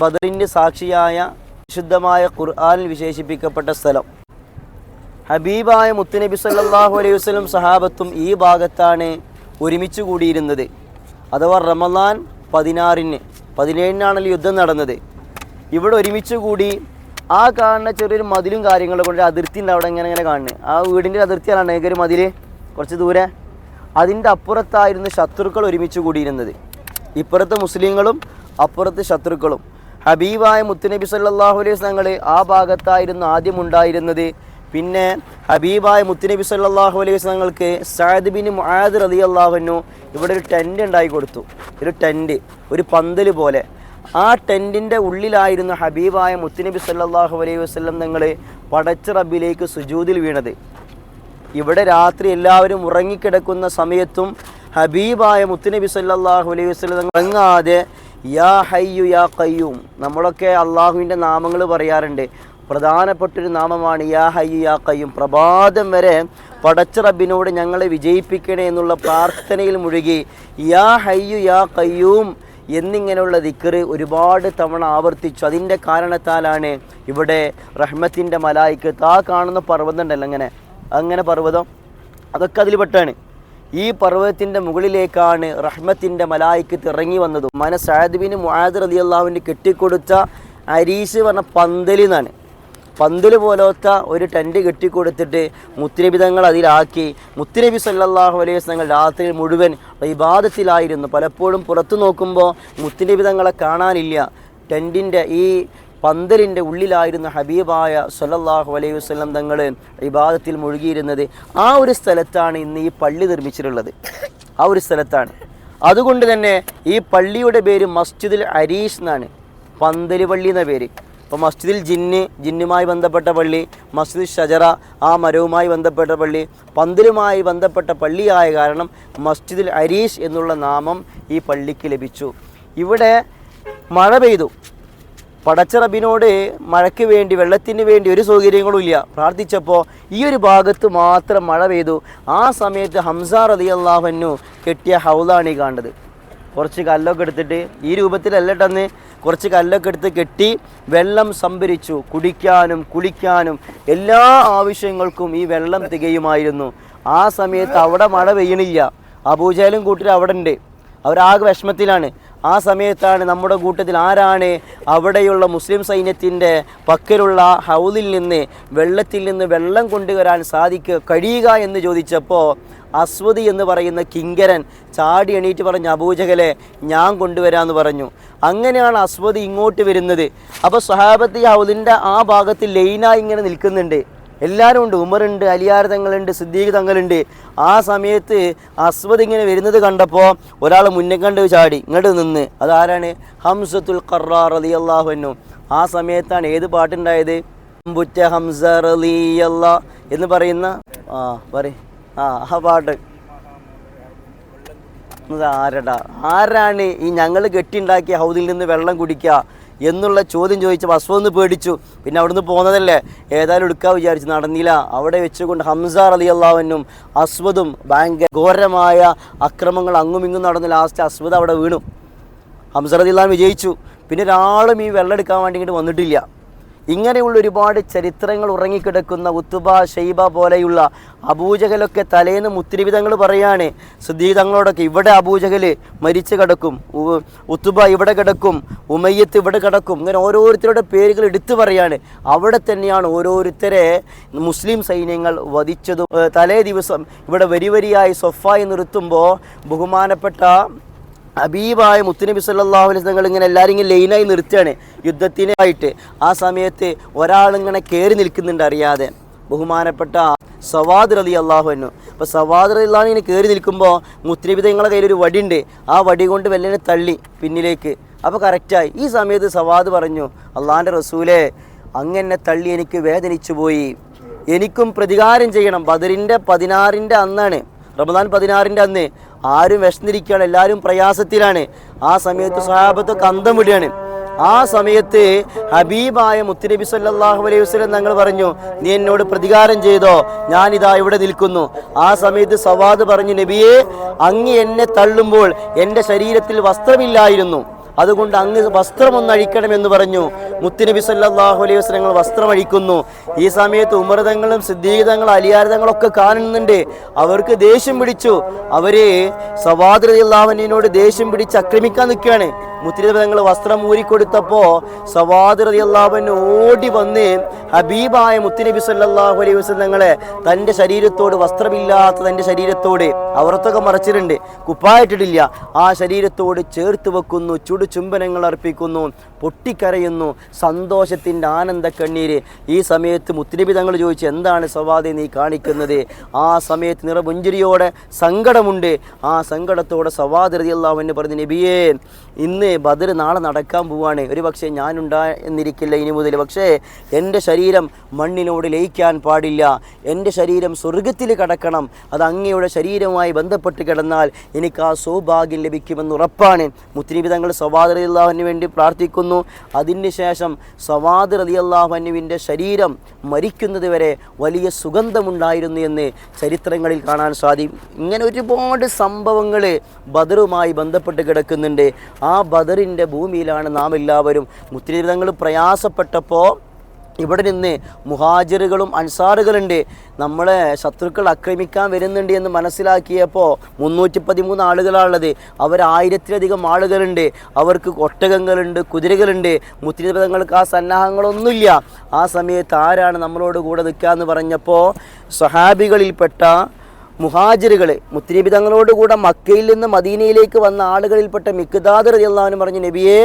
ബദറിന്റെ സാക്ഷിയായ വിശുദ്ധമായ ഖുർആാനിൽ വിശേഷിപ്പിക്കപ്പെട്ട സ്ഥലം. ഹബീബായ മുത്തുനബി സല്ലാഹു അലൈഹി വസല്ലം സഹാബത്തും ഈ ഭാഗത്താണ് ഒരുമിച്ച് കൂടിയിരുന്നത്. അഥവാ റമദാൻ പതിനാറിന് പതിനേഴിനാണല്ലോ യുദ്ധം നടന്നത്. ഇവിടെ ഒരുമിച്ച് കൂടി ആ കാണുന്ന ചെറിയൊരു മതിലും കാര്യങ്ങളും കൊണ്ട് അതിർത്തി ഉണ്ട്. അവിടെ ഇങ്ങനെ ഇങ്ങനെ കാണുന്നത്. ആ വീടിന്റെ അതിർത്തിയാണ് ഒരു മതിൽ കുറച്ച് ദൂരെ. അതിന്റെ അപ്പുറത്തായിരുന്നു ശത്രുക്കൾ ഒരുമിച്ച് കൂടിയിരുന്നത്. ഇപ്പുറത്ത് മുസ്ലിങ്ങളും അപ്പുറത്ത് ശത്രുക്കളും. ഹബീബായ മുത്തുനബി സല്ലാഹു അലൈഹി വസല്ലങ്ങൾ ആ ഭാഗത്തായിരുന്നു ആദ്യം ഉണ്ടായിരുന്നത്. പിന്നെ ഹബീബായ മുത്തുനബി സല്ലാഹു അലൈഹി വസല്ലങ്ങൾക്ക് സഅദ് ബിൻ മുആദ് അള്ളാഹുനു ഇവിടെ ഒരു ടെന്റ് ഉണ്ടായി കൊടുത്തു. ഒരു ടെന്റ് ഒരു പന്തൽ പോലെ. ആ ടെന്റിന്റെ ഉള്ളിലായിരുന്നു ഹബീബായ മുത്തുനബി സല്ലാഹു അലൈഹി വസ്ലം തങ്ങൾ പടച്ച റബ്ബിലേക്ക് സുജൂതിൽ വീണത്. ഇവിടെ രാത്രി എല്ലാവരും ഉറങ്ങിക്കിടക്കുന്ന സമയത്തും ഹബീബായ മുത്തുനബി സല്ലാഹു അലൈഹി വസ്ലം തങ്ങൾ ഉറങ്ങാതെ യാ ഹയ്യു യാ കയ്യൂം നമ്മളൊക്കെ അള്ളാഹുവിന്റെ നാമങ്ങൾ പറയാറുണ്ട്. പ്രധാനപ്പെട്ടൊരു നാമമാണ് യാ ഹയ്യു യാ കയ്യൂം പ്രഭാതം വരെ പടച്ച റബ്ബിനോട് ഞങ്ങളെ വിജയിപ്പിക്കണേ എന്നുള്ള പ്രാർത്ഥനയിൽ മുഴുകി യാ ഹയ്യു യാ കയ്യൂം എന്നിങ്ങനെയുള്ള ദിക്കറ് ഒരുപാട് തവണ ആവർത്തിച്ചു. അതിന്റെ കാരണത്താലാണ് ഇവിടെ റഹ്മത്തിന്റെ മലായിക്ക് താ കാണുന്ന പർവതം ഉണ്ടല്ലോ അങ്ങനെ. അങ്ങനെ പർവതം. അതൊക്കെ അതിൽ പെട്ടാണ്. ഈ പർവതത്തിന്റെ മുകളിലേക്കാണ് റഹ്മത്തിന്റെ മലായിക്കത്ത് ഇറങ്ങി വന്നത്. മന സാദിബിന് മുആദ് റതി അള്ളാഹുവിന് കെട്ടിക്കൊടുത്ത അരീസ് പറഞ്ഞ പന്തലിൽ നിന്നാണ് പന്തൽ പോലത്തെ ഒരു ടെന്റ് കെട്ടിക്കൊടുത്തിട്ട് മുത്തുനബിതങ്ങൾ അതിലാക്കി. മുത്തുനബി സല്ലാഹു അലൈഹി വസ്ലങ്ങൾ രാത്രി മുഴുവൻ വിവാദത്തിലായിരുന്നു പലപ്പോഴും പുറത്തു നോക്കുമ്പോൾ മുത്തുനബിതങ്ങളെ കാണാനില്ല. ടെന്റിന്റെ ഈ പന്തലിന്റെ ഉള്ളിലായിരുന്ന ഹബീബായ സൊല്ലാഹു അലൈഹി വസ്ലം തങ്ങൾ ഇബാദത്തിൽ മുഴുകിയിരുന്നത് ആ ഒരു സ്ഥലത്താണ് ഇന്ന് ഈ പള്ളി നിർമ്മിച്ചിട്ടുള്ളത്. ആ ഒരു സ്ഥലത്താണ്. അതുകൊണ്ട് തന്നെ ഈ പള്ളിയുടെ പേര് മസ്ജിദുൽ അരീഷ് എന്നാണ്. പന്തലി പള്ളി എന്ന പേര്. ഇപ്പോൾ മസ്ജിദിൽ ജിന്ന് ജിന്നുമായി ബന്ധപ്പെട്ട പള്ളി മസ്ജിദ് ഷജറ ആ മരവുമായി ബന്ധപ്പെട്ട പള്ളി പന്തലുമായി ബന്ധപ്പെട്ട പള്ളിയായ കാരണം മസ്ജിദുൽ അരീഷ് എന്നുള്ള നാമം ഈ പള്ളിക്ക് ലഭിച്ചു. ഇവിടെ മഴ പെയ്തു. പടച്ച റബിനോട് മഴയ്ക്ക് വേണ്ടി വെള്ളത്തിന് വേണ്ടി ഒരു സൗകര്യങ്ങളും ഇല്ല പ്രാർത്ഥിച്ചപ്പോൾ ഈ ഒരു ഭാഗത്ത് മാത്രം മഴ പെയ്തു. ആ സമയത്ത് ഹംസാർ അലി അള്ളാഹന്നു കെട്ടിയ ഹൗലാണ് ഈ കാണുന്നത്. കുറച്ച് കല്ലൊക്കെ എടുത്തിട്ട് ഈ രൂപത്തിലല്ലട്ടെന്ന് കുറച്ച് കല്ലൊക്കെ എടുത്ത് കെട്ടി വെള്ളം സംഭരിച്ചു. കുടിക്കാനും കുളിക്കാനും എല്ലാ ആവശ്യങ്ങൾക്കും ഈ വെള്ളം തികയുമായിരുന്നു. ആ സമയത്ത് അവിടെ മഴ പെയ്യണില്ല. അബൂജാലും കൂട്ടിൽ അവിടെ ഉണ്ട്. അവരാകെ വിഷമത്തിലാണ്. ആ സമയത്താണ് നമ്മുടെ കൂട്ടത്തിൽ ആരാണ് അവിടെയുള്ള മുസ്ലിം സൈന്യത്തിന്റെ പക്കലുള്ള ഹൗദിൽ നിന്ന് വെള്ളത്തിൽ നിന്ന് വെള്ളം കൊണ്ടുവരാൻ സാധിക്കുക കഴിയുക എന്ന് ചോദിച്ചപ്പോൾ അസ്വതി എന്ന് പറയുന്ന കിങ്കരൻ ചാടി എണീറ്റ് പറഞ്ഞ അബൂജഹലെ ഞാൻ കൊണ്ടുവരാമെന്ന് പറഞ്ഞു. അങ്ങനെയാണ് അസ്വതി ഇങ്ങോട്ട് വരുന്നത്. അപ്പോൾ സഹാബത്തി ഈ ഹൗദിന്റെ ആ ഭാഗത്ത് ലൈനായി ഇങ്ങനെ നിൽക്കുന്നുണ്ട്. എല്ലാവരും ഉണ്ട്. ഉമറുണ്ട് അലിയാർ തങ്ങളുണ്ട് സിദ്ദീഖ് തങ്ങളുണ്ട്. ആ സമയത്ത് അസ്വദ് ഇങ്ങനെ വരുന്നത് കണ്ടപ്പോൾ ഒരാൾ മുന്നേ കണ്ട് ചാടി ഇങ്ങോട്ട് നിന്ന്. അതാരാണ്? ഹംസത്തുൽ ഖറാർ അലി അള്ളാഹു ആ സമയത്താണ് ഏത് പാട്ടുണ്ടായത്? ബുറ്റ ഹംസ റലിയല്ല എന്ന് പറയുന്ന ആ പറ ആ ആ പാട്ട്. ആരടാ ആരാണ് ഈ ഞങ്ങൾ കെട്ടിണ്ടാക്കിയ ഹൗദിൽ നിന്ന് വെള്ളം കുടിക്കുക എന്നുള്ള ചോദ്യം ചോദിച്ചപ്പോൾ അസ്വന്ന് പേടിച്ചു. പിന്നെ അവിടുന്ന് പോകുന്നതല്ലേ ഏതായാലും എടുക്കാൻ വിചാരിച്ചു. നടന്നില്ല. അവിടെ വെച്ചുകൊണ്ട് ഹംസ അലി അള്ളാഹനും അസ്വദും ഭയങ്കര ഘോരമായ അക്രമങ്ങൾ അങ്ങും ഇങ്ങും നടന്ന് ലാസ്റ്റ് അസ്വദ് അവിടെ വീണു. ഹംസ അലി അള്ളാഹൻ വിജയിച്ചു. പിന്നെ ഒരാളും ഈ വെള്ളം എടുക്കാൻ വേണ്ടി വന്നിട്ടില്ല. ഇങ്ങനെയുള്ള ഒരുപാട് ചരിത്രങ്ങൾ ഉറങ്ങിക്കിടക്കുന്ന ഉത്തുബ ഷെയ്ബ പോലെയുള്ള അബൂജഹലൊക്കെ തലേന്ന് മുത്തിരിവിധങ്ങൾ പറയാണ്. സുദ്ദീതങ്ങളോടൊക്കെ ഇവിടെ അപൂജകൽ മരിച്ചു കിടക്കും. ഉത്തുബ ഇവിടെ കിടക്കും. ഉമയ്യത്ത് ഇവിടെ കിടക്കും. ഇങ്ങനെ ഓരോരുത്തരുടെ പേരുകൾ എടുത്തു പറയാണ്. അവിടെ തന്നെയാണ് ഓരോരുത്തരെ മുസ്ലിം സൈന്യങ്ങൾ വധിച്ചതും തലേ ദിവസം ഇവിടെ വരി വരിയായി സൊഫായി നിർത്തുമ്പോൾ ബഹുമാനപ്പെട്ട ഹബീബായ മുത്തുനബി സല്ലല്ലാഹു അലൈഹി തങ്ങൾ ഇങ്ങനെ എല്ലാവരും ഇങ്ങനെ ലൈനായി നിർത്തുകയാണ്. യുദ്ധത്തിനായിട്ട് ആ സമയത്ത് ഒരാളിങ്ങനെ കയറി നിൽക്കുന്നുണ്ട് അറിയാതെ. ബഹുമാനപ്പെട്ട സവാദ് അലി അള്ളാഹു എന്നു അപ്പോൾ സവാദ് അലി അള്ളാഹു ഇങ്ങനെ കയറി നിൽക്കുമ്പോൾ മുത്തുനബി നിങ്ങളുടെ കയ്യിലൊരു വടിയുണ്ട്. ആ വടി കൊണ്ട് വെല്ലനെ തള്ളി പിന്നിലേക്ക്. അപ്പോൾ കറക്റ്റായി ഈ സമയത്ത് സവാദ് പറഞ്ഞു അള്ളാഹിന്റെ റസൂലെ അങ്ങനെ തള്ളി എനിക്ക് വേദനിച്ചു പോയി എനിക്കും പ്രതികാരം ചെയ്യണം. ബദറിന്റെ പതിനാറിന്റെ അന്നാണ്. റമദാൻ പതിനാറിന്റെ അന്ന് ആരും വിശന്നിരിക്കുകയാണ് എല്ലാവരും പ്രയാസത്തിലാണ്. ആ സമയത്ത് സഹാബത്തൊക്കെ അന്തം വിടുകയാണ്. ആ സമയത്ത് ഹബീബായ മുത്തുനബി സല്ലാഹു അലൈഹി വസ്ലം ഞങ്ങൾ പറഞ്ഞു നീ എന്നോട് പ്രതികാരം ചെയ്തോ? ഇതാ ഇവിടെ നിൽക്കുന്നു. ആ സമയത്ത് സവാദ് പറഞ്ഞു നബിയെ അങ്ങ് എന്നെ തള്ളുമ്പോൾ എന്റെ ശരീരത്തിൽ വസ്ത്രമില്ലായിരുന്നു. അതുകൊണ്ട് അങ്ങ് വസ്ത്രം ഒന്ന് അഴിക്കണം എന്ന് പറഞ്ഞു. മുത്തുനബി സല്ലാഹു അലൈഹി വസ്ലങ്ങൾ വസ്ത്രം അഴിക്കുന്നു ഈ സമയത്ത് ഉമർതങ്ങളും സിദ്ധീകതങ്ങളും അലിയാരതങ്ങളൊക്കെ കാണുന്നുണ്ട്. അവർക്ക് ദേഷ്യം പിടിച്ചു. അവർ സവാദ്രതിയുള്ളവനോട് ദേഷ്യം പിടിച്ച് ആക്രമിക്കാൻ നിൽക്കുകയാണ്. മുത്തിരി തങ്ങൾ വസ്ത്രം ഊരിക്കൊടുത്തപ്പോ സവാദ്രതി അള്ളാഹുവിന് ഓടി വന്ന് ഹബീബായ മുത്തുനബി സല്ലാഹു അലൈഹി വസ്ലങ്ങളെ തന്റെ ശരീരത്തോട് വസ്ത്രമില്ലാത്ത തന്റെ ശരീരത്തോട് അവർത്തൊക്കെ മറച്ചിട്ടുണ്ട്. കുപ്പായിട്ടിട്ടില്ല ആ ശരീരത്തോട് ചേർത്ത് വെക്കുന്നു ചുടു ചുംബനങ്ങൾ അർപ്പിക്കുന്നു പൊട്ടിക്കരയുന്നു. സന്തോഷത്തിന്റെ ആനന്ദ കണ്ണീര് ഈ സമയത്ത് മുത്തുനബി തങ്ങൾ ചോദിച്ചു എന്താണ് സവാദി നീ കാണിക്കുന്നത്? ആ സമയത്ത് നിറപുഞ്ചിരിയോടെ സങ്കടമുണ്ട്. ആ സങ്കടത്തോടെ സവാദി അള്ളാഹുവിന് പറഞ്ഞു നബിയേ ഇന്ന് ബദർ നാളെ നടക്കാൻ പോവാണ്. ഒരു പക്ഷേ ഞാൻ ഇനി മുതൽ. പക്ഷേ എന്റെ ശരീരം മണ്ണിനോട് ലയിക്കാൻ പാടില്ല. എന്റെ ശരീരം സ്വർഗത്തിൽ കടക്കണം. അത് അങ്ങയുടെ ശരീരവുമായി ബന്ധപ്പെട്ട് കിടന്നാൽ എനിക്ക് ആ സൗഭാഗ്യം ലഭിക്കുമെന്ന് ഉറപ്പാണ്. മുത്തിനബി തങ്ങൾ സവാദ് അലി അള്ളാഹുവിന് വേണ്ടി പ്രാർത്ഥിക്കുന്നു. അതിന് ശേഷം സവാദ് അലി അള്ളാഹുവിന്റെ ശരീരം മരിക്കുന്നത് വരെ വലിയ സുഗന്ധമുണ്ടായിരുന്നു എന്ന് ചരിത്രങ്ങളിൽ കാണാൻ സാധിക്കും. ഇങ്ങനെ ഒരുപാട് സംഭവങ്ങൾ ബദറുമായി ബന്ധപ്പെട്ട് കിടക്കുന്നുണ്ട്. ആ ബദറിന്റെ ഭൂമിയിലാണ് നാം എല്ലാവരും തങ്ങൾ പ്രയാസപ്പെട്ടപ്പോൾ ഇവിടെ നിന്ന് മുഹാജിറുകളും അൻസാറുകളുണ്ട്. നമ്മളെ ശത്രുക്കൾ ആക്രമിക്കാൻ വരുന്നുണ്ട് എന്ന് മനസ്സിലാക്കിയപ്പോൾ മുന്നൂറ്റി പതിമൂന്ന് ആളുകളാണുള്ളത്. അവർ ആയിരത്തിലധികം ആളുകളുണ്ട്. അവർക്ക് ഒട്ടകങ്ങളുണ്ട് കുതിരകളുണ്ട്. മുത്തിരിതങ്ങൾക്ക് ആ സന്നാഹങ്ങളൊന്നുമില്ല. ആ സമയത്ത് ആരാണ് നമ്മളോട് കൂടെ നിൽക്കുക എന്ന് പറഞ്ഞപ്പോൾ സ്വഹാബികളിൽപ്പെട്ട മുഹാജിറുകൾ മുത്തിനബി തങ്ങളോടുകൂടെ മക്കയിൽ നിന്ന് മദീനയിലേക്ക് വന്ന ആളുകളിൽപ്പെട്ട മിക്താദർ അള്ളാഹുവിന് പറഞ്ഞു നബിയെ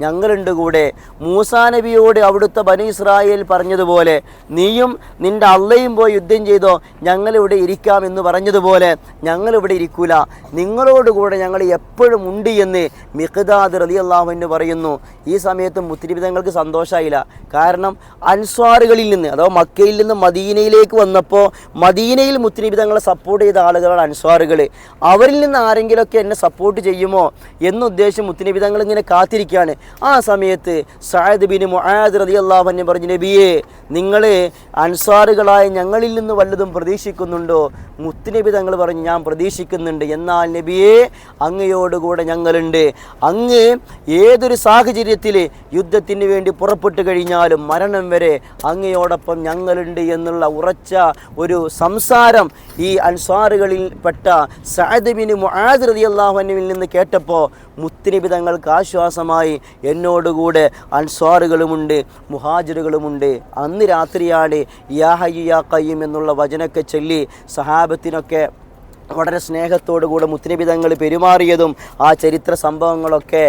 ഞങ്ങളുണ്ട് കൂടെ. മൂസാ നബിയോട് അവിടുത്തെ ബനു ഇസ്രായേൽ പറഞ്ഞതുപോലെ നീയും നിന്റെ അള്ളയും പോയി യുദ്ധം ചെയ്തോ. ഞങ്ങളിവിടെ ഇരിക്കാം എന്ന് പറഞ്ഞതുപോലെ ഞങ്ങളിവിടെ ഇരിക്കൂല. നിങ്ങളോടുകൂടെ ഞങ്ങൾ എപ്പോഴും ഉണ്ട് എന്ന് മിഖ്ദാദ് റലി അള്ളാഹുവിന് പറയുന്നു. ഈ സമയത്ത് മുത്തിരിപിതങ്ങൾക്ക് സന്തോഷമായില്ല കാരണം അൻസ്വാറുകളിൽ നിന്ന് അതോ മക്കയിൽ നിന്ന് മദീനയിലേക്ക് വന്നപ്പോൾ മദീനയിൽ മുത്തിരിപിതങ്ങളെ സപ്പോർട്ട് ചെയ്ത ആളുകളാണ് അൻസ്വാറുകൾ അവരിൽ നിന്ന് ആരെങ്കിലുമൊക്കെ എന്നെ സപ്പോർട്ട് ചെയ്യുമോ? എന്നുദ്ദേശം മുത്തിനിബിതങ്ങൾ ഇങ്ങനെ കാത്തിരിക്കുകയാണ് ആ സമയത്ത് സായദ് ബിൻ മുഹാദ് റതി അള്ളാഹു പറഞ്ഞു നബിയെ നിങ്ങൾ അൻസാറുകളായ ഞങ്ങളിൽ നിന്ന് വല്ലതും പ്രതീക്ഷിക്കുന്നുണ്ടോ? മുത്തുനബി തങ്ങൾ പറഞ്ഞു ഞാൻ പ്രതീക്ഷിക്കുന്നുണ്ട്. എന്നാൽ നബിയെ അങ്ങയോടുകൂടെ ഞങ്ങളുണ്ട്. അങ്ങ് ഏതൊരു സാഹചര്യത്തിൽ യുദ്ധത്തിന് വേണ്ടി പുറപ്പെട്ടു കഴിഞ്ഞാലും മരണം വരെ അങ്ങയോടൊപ്പം ഞങ്ങളുണ്ട് എന്നുള്ള ഉറച്ച ഒരു സംസാരം ഈ അൻസാറുകളിൽപ്പെട്ട സഅദ് ബിൻ മുഹാദ് റതി അള്ളാഹുവിൽ നിന്ന് കേട്ടപ്പോൾ മുത്തുനബി തങ്ങൾക്ക് ആശ്വാസമായി എന്നോടുകൂടെ അൻസ്വാറുകളുമുണ്ട് മുഹാജിറുകളുമുണ്ട്. അന്ന് രാത്രിയാണ് യാ ഹയ്യു യാ കയ്യും എന്നുള്ള വചനൊക്കെ ചൊല്ലി സഹാബത്തിനൊക്കെ വളരെ സ്നേഹത്തോടു കൂടെ മുത്തനബിതങ്ങൾ പെരുമാറിയതും ആ ചരിത്ര സംഭവങ്ങളൊക്കെ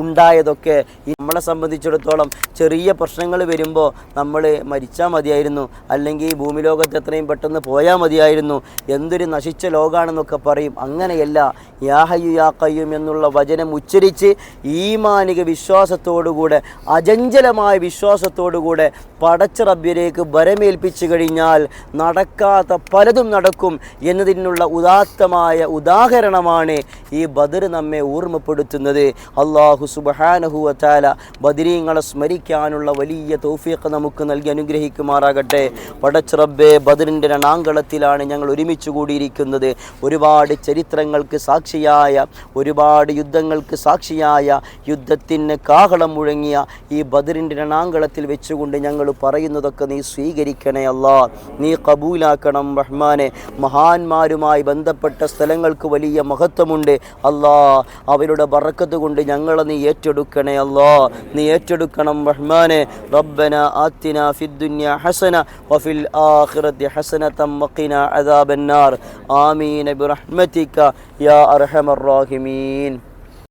ഉണ്ടായതൊക്കെ നമ്മളെ സംബന്ധിച്ചിടത്തോളം ചെറിയ പ്രശ്നങ്ങൾ വരുമ്പോൾ നമ്മൾ മരിച്ചാൽ മതിയായിരുന്നു. അല്ലെങ്കിൽ ഈ ഭൂമി ലോകത്ത് എത്രയും പെട്ടെന്ന് പോയാൽ മതിയായിരുന്നു. എന്തൊരു നശിച്ച ലോകാണെന്നൊക്കെ പറയും. അങ്ങനെയല്ല. യാഹയു യാക്കയ്യും കയ്യും എന്നുള്ള വചനം ഉച്ചരിച്ച് ഈമാനിക വിശ്വാസത്തോടുകൂടെ അചഞ്ചലമായ വിശ്വാസത്തോടുകൂടെ പടച്ച റബ്ബിലേക്ക് വരമേൽപ്പിച്ചു കഴിഞ്ഞാൽ നടക്കാത്ത പലതും നടക്കും എന്നതിനുള്ള ഉദാത്തമായ ഉദാഹരണമാണ് ഈ ബദർ നമ്മെ ഓർമ്മപ്പെടുത്തുന്നത്. അള്ളാഹു സുബഹാനഹുവത്താല ബദരീങ്ങളെ സ്മരിക്കാനുള്ള വലിയ തൗഫീഖ് നമുക്ക് നൽകി അനുഗ്രഹിക്കുമാറാകട്ടെ. പടച്ചിറബ്ബെ ബദറിന്റെ രണാങ്കളത്തിലാണ് ഞങ്ങൾ ഒരുമിച്ച് കൂടിയിരിക്കുന്നത്. ഒരുപാട് ചരിത്രങ്ങൾക്ക് സാക്ഷിയായ ഒരുപാട് യുദ്ധങ്ങൾക്ക് സാക്ഷിയായ യുദ്ധത്തിന് കാഹളം മുഴങ്ങിയ ഈ ബദറിന്റെ രണാങ്കളത്തിൽ വെച്ചുകൊണ്ട് ഞങ്ങൾ പറയുന്നതൊക്കെ നീ സ്വീകരിക്കണേ അല്ലാ നീ കബൂലാക്കണം റഹ്മാനെ. മഹാന്മാരുമായി ബന്ധപ്പെട്ട സ്ഥലങ്ങൾക്ക് വലിയ മഹത്വമുണ്ട്. അല്ലാ അവരുടെ ബറക്കത്ത് കൊണ്ട് ഞങ്ങളെ നീ ഏറ്റെടുക്കണേ അല്ലാ. നീ ഏറ്റെടുക്കണം റഹ്മാനെ. റബ്ബന ആത്തിന ഫിദ്ദുന്യ ഹസന വഫിൽ ആഖിറത്തി ഹസന തമ്മഖിന അദാബന്നാർ. ആമീൻ ബിറഹ്മതിക യാ അർഹമർ റാഹിമീൻ.